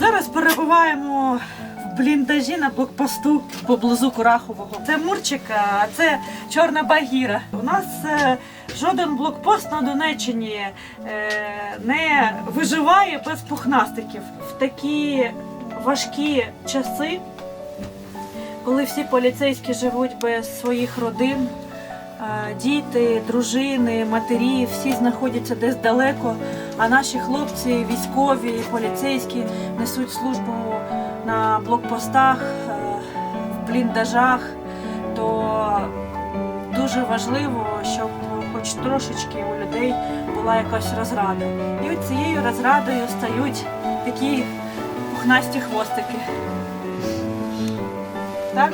Зараз перебуваємо в бліндажі на блокпосту поблизу Курахового. Це Мурчика, а це Чорна Багіра. У нас е, жоден блокпост на Донеччині е, не виживає без пухнастиків. В такі важкі часи, коли всі поліцейські живуть без своїх родин. е, Діти, дружини, матері всі знаходяться десь далеко, а наші хлопці, військові, поліцейські несуть службу на блокпостах, е, в бліндажах, то дуже важливо, щоб хоч трошечки у людей була якась розрада. І от цією розрадою стають такі пухнасті хвостики. Так?